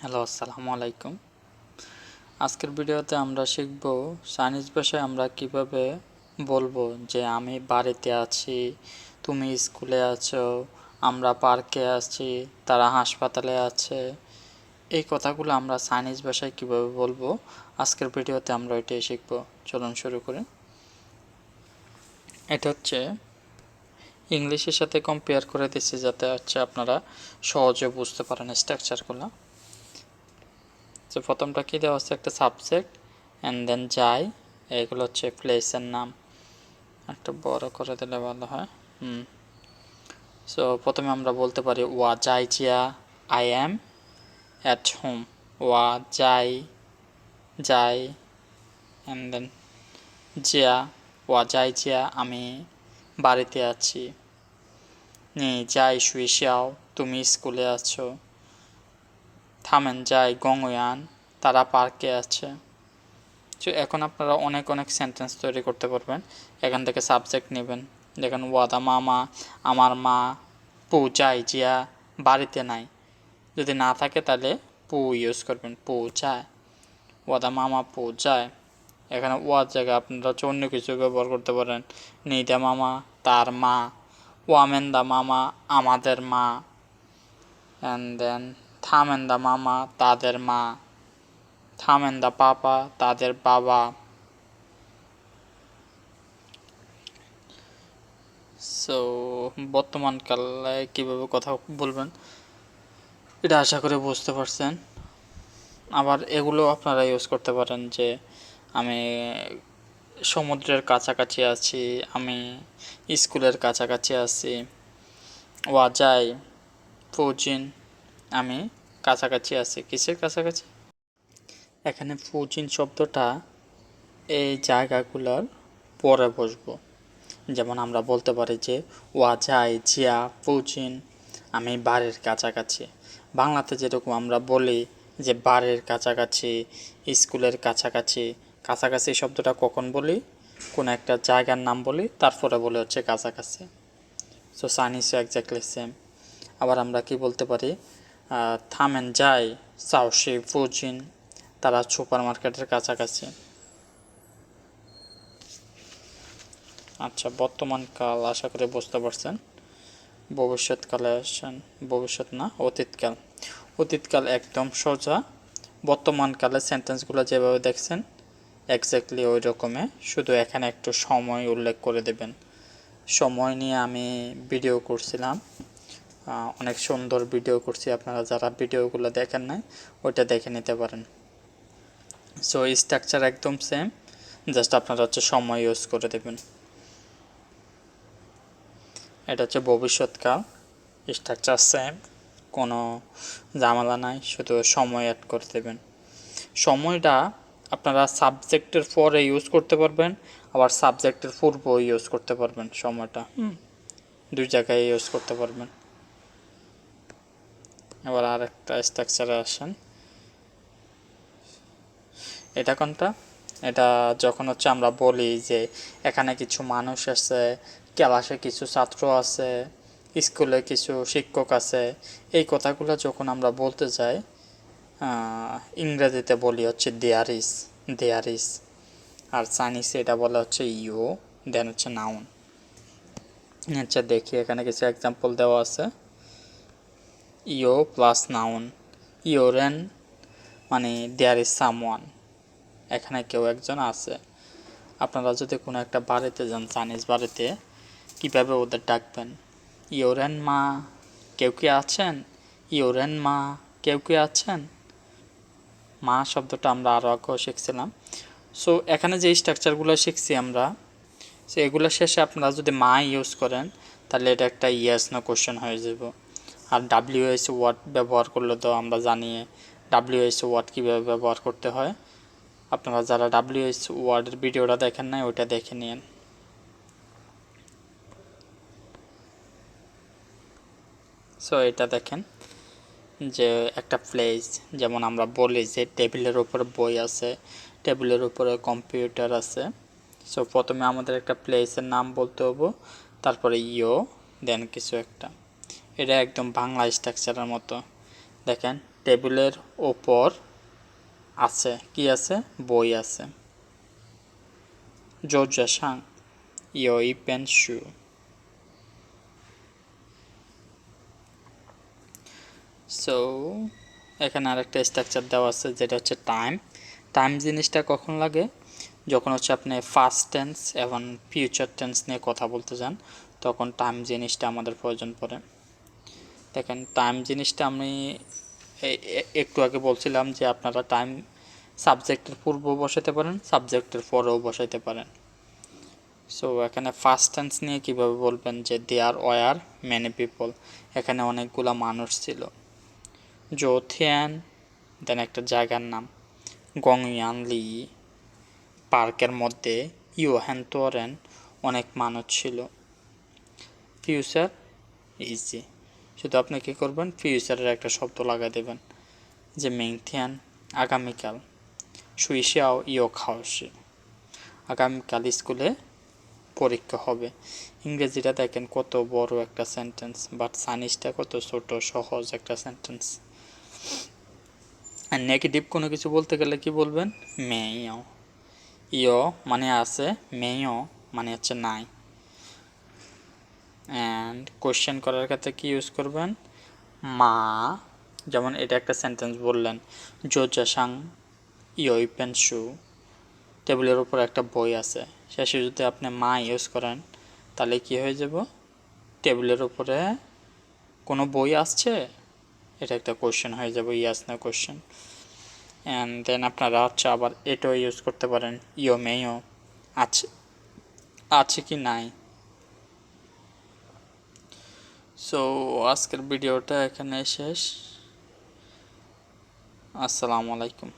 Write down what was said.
Hello, আসসালামু আলাইকুম। আজকের ভিডিওতে আমরা শিখব চাইনিজ ভাষায় আমরা কীভাবে বলব যে আমি বাড়িতে আছি, তুমি স্কুলে আছো, আমরা পার্কে আছি, তারা হাসপাতালে আছে। এই কথাগুলো আমরা চাইনিজ ভাষায় কীভাবে বলব? আজকের ভিডিওতে আমরা এটাই শিখব। চলুন শুরু করি। এটা হচ্ছে ইংলিশের সাথে কম্পেয়ার করে দিচ্ছি যাতে হচ্ছে আপনারা সহজে বুঝতে পারেন স্ট্রাকচারগুলো তো প্রথমটা কী দেওয়া হচ্ছে? একটা সাবজেক্ট অ্যান্ড দেন যাই। এগুলো হচ্ছে প্লেসের নাম। একটা বড় করে দিলে ভালো হয়। হুম। সো প্রথমে আমরা বলতে পারি ওয়া যাই জিয়া আই অ্যাম অ্যাট হোম ওয়া যাই। যাই অ্যান্ড দেন জিয়া ওয়া যাই জিয়া আমি বাড়িতে আছি। নি, যাই শুয়ে তুমি স্কুলে আছো। থামেন, যাই, গঙ্গয়ান, তারা পার্কে আছে। তো এখন আপনারা অনেক অনেক সেন্টেন্স তৈরি করতে পারবেন। এখান থেকে সাবজেক্ট নেবেন। দেখেন, ওয়াদা মামা, আমার মা, পু, চাই, জিয়া, বাড়িতে নাই। যদি না থাকে তাহলে পু ইউজ করবেন, পু চায় ওয়াদা মামা, পু চায় এখানে ওয়ার জায়গায় আপনারা অন্য কিছু ব্যবহার করতে পারেন। নিদা মামা, তার মা, ওয়ামেন্দা মামা, আমাদের মা। অ্যান্ড দেন থামেন্দা মামা, তাদের মা। থামেন্দা পাপা, তাদের বাবা। সো বর্তমানকালে কীভাবে কথা বলবেন? এটা আশা করে বুঝতে পারছেন। আবার এগুলো আপনারা ইউজ করতে পারেন যে, আমি সমুদ্রের কাছাকাছি আছি, আমি স্কুলের কাছাকাছি আছি ওয়া যাই ফুজিন আমি কাছাকাছি আছি। কিসের কাছাকাছি? এখানে ফুজিন শব্দটা এই জায়গাগুলোর পরে বসবো। যেমন আমরা বলতে পারি যে, ওয়া যাই, জিয়া, ফুজিন, আমি বাড়ির কাছাকাছি। বাংলাতে যেরকম আমরা বলি যে, বাড়ির কাছাকাছি, স্কুলের কাছাকাছি কাছাকাছি শব্দটা কখন বলি? কোনো একটা জায়গার নাম বলি, তারপরে বলে হচ্ছে কাছাকাছি। সো চাইনিজও একজাক্টলি সেম আবার আমরা কি বলতে পারি? থামেন, যাই। সাউশি ফুজিন তারা সুপার মার্কেটের কাছাকাছি। আচ্ছা বর্তমান কাল, আশা করি বুঝতে পারছেন। ভবিষ্যৎকালে আসছেন ভবিষ্যৎ না, অতীতকাল। অতীতকাল একদম সোজা। বর্তমানকালে সেন্টেন্সগুলো যেভাবে দেখছেন এক্স্যাক্টলি ওই রকমে। শুধু এখানে একটু সময় উল্লেখ করে দেবেন। সময় নিয়ে আমি ভিডিও করছিলাম। অনেক সুন্দর ভিডিও করছি। আপনারা যারা ভিডিওগুলো দেখেন নাই, ওইটা দেখে নিতে পারেন। সো স্ট্রাকচার একদম সেম জাস্ট আপনারা হচ্ছে সময় ইউজ করে দেবেন। এটা হচ্ছে ভবিষ্যৎকাল স্ট্রাকচার সেম কোনো ঝামেলা নাই, শুধু সময় অ্যাড করে দেবেন। সময়টা আপনারা সাবজেক্টের পরে ইউজ করতে পারবেন, আবার সাবজেক্টের পূর্ব ইউজ করতে পারবেন সময়টা। হুম, দুই জায়গায় ইউজ করতে পারবেন। এবার আরেকটা স্ট্রাকচারে আসেন। এটা কোনটা? এটা যখন হচ্ছে আমরা বলি যে এখানে কিছু মানুষ আছে, ক্লাসে কিছু ছাত্র আছে, স্কুলে কিছু শিক্ষক আছে, এই কথাগুলো যখন আমরা বলতে যাই ইংরেজিতে বলি হচ্ছে দেয়ার ইস দেয়ার ইস আর চাইনিজে এটা বলা হচ্ছে ইউ দেন হচ্ছে নাউন আচ্ছা দেখি এখানে কিছু এক্সাম্পল দেওয়া আছে। ইও প্লাস নাউন। ইওরেন মানে দেয়ার ইজ সামওয়ান। এখানে কেউ একজন আছে। আপনারা যদি কোনো একটা বাড়িতে যান, চাইনিজ বাড়িতে, কীভাবে ওদের ডাকবেন? ইওরেন মা, কেউ কি আছেন? ইওরেন মা, কেউ কি আছেন? মা শব্দটা আমরা আরও আগেও শিখছিলাম। সো, এখানে যে স্ট্রাকচারগুলো শিখছি আমরা, সো এগুলো শেষে আপনারা যদি মা ইউজ করেন, তাহলে এটা একটা ইয়েস নো কোশ্চেন হয়ে যাব। আর ডাব্লিউএস ওয়ার্ড ব্যবহার করলে তো আমরা জানি ডাব্লিউএস ওয়ার্ড কীভাবে ব্যবহার করতে হয়। আপনারা যারা ডাব্লিউএস ওয়ার্ডের ভিডিওটা দেখেন নাই, ওইটা দেখে নিন সো এটা দেখেন যে একটা প্লেস যেমন আমরা বলি যে টেবিলের উপরে বই আছে, টেবিলের উপরে কম্পিউটার আছে। সো প্রথমে আমাদের একটা প্লেসের নাম বলতে হব, তারপরে ইও দেন কিছু একটা। এটা একদম বাংলা স্ট্রাকচারের মতো। দেখেন, টেবিলের ওপর আছে, কি আছে? বই আছে। জোজা সাং ইয়ই পেন শু। সো এখানে আরেকটা স্ট্রাকচার দেওয়া আছে, যেটা হচ্ছে টাইম টাইম জিনিসটা কখন লাগে? যখন হচ্ছে আপনি ফার্স্ট টেন্স এবং ফিউচার টেন্স নিয়ে কথা বলতে যান তখন টাইম জিনিসটা আমাদের প্রয়োজন পড়ে। দেখেন টাইম জিনিসটা আমি একটু আগে বলছিলাম যে আপনারা টাইম সাবজেক্টের পূর্ব বসাতে পারেন সাবজেক্টের পরেও বসাইতে পারেন। সো এখানে ফার্স্ট টেন্স নিয়ে কীভাবে বলবেন যে দেয়ার ওয়ার মেনি পিপল এখানে অনেকগুলা মানুষ ছিল। জোথিয়ান দেন একটা জায়গার নাম। গংয়ান লি, পার্কের মধ্যে ইউহ্যান তোরেন, অনেক মানুষ ছিল। ফিউচার ইজি শুধু আপনি কী করবেন? ফিউচারের একটা শব্দ লাগাই দেবেন, যে মেংথিয়ান আগামীকাল। সুইশাও ইও খাওসি। আগামীকাল স্কুলে পরীক্ষা হবে। ইংরেজিটা দেখেন কত বড় একটা সেন্টেন্স বাট সাইনিজটা কত ছোট, সহজ একটা সেন্টেন্স আর নেগেটিভ কোনো কিছু বলতে গেলে কি বলবেন? মেয় ইয় মানে আছে মেয় মানে হচ্ছে নাই। অ্যান্ড কোশ্চেন করার ক্ষেত্রে কি ইউজ করবেন? মা, যেমন এটা একটা সেন্টেন্স বললেন, জোজাসাং ইয়ই পেনসু। টেবিলের উপর একটা বই আছে। শেষে যদি আপনি মা ইউজ করেন, তাহলে কি হয়ে যাব? টেবিলের উপরে কোনো বই আসছে? এটা একটা কোশ্চেন হয়ে যাবে ইয়াস না কোশ্চেন অ্যান্ড দেন আপনারা হচ্ছে আবার এটাও ইউজ করতে পারেন, ইয়ো মেয়ো। আছে আছে কি নাই? সো আজকের ভিডিওটা এখানে শেষ। আসসালামু আলাইকুম।